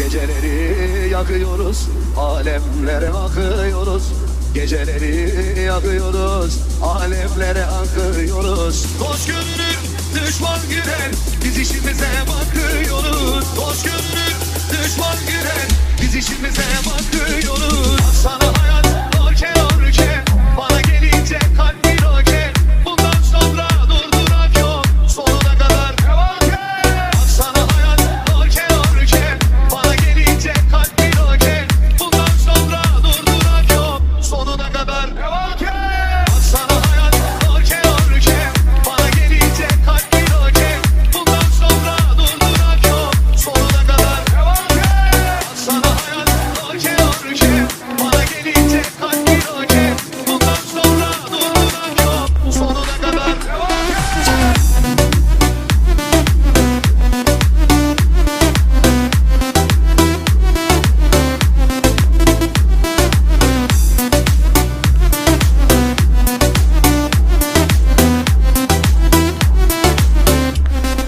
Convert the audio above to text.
Geceleri yakıyoruz Alemlere akıyoruz. Geceleri yakıyoruz Alemlere akıyoruz. Dost görünür düşman girer Biz işimize bakıyoruz Come on.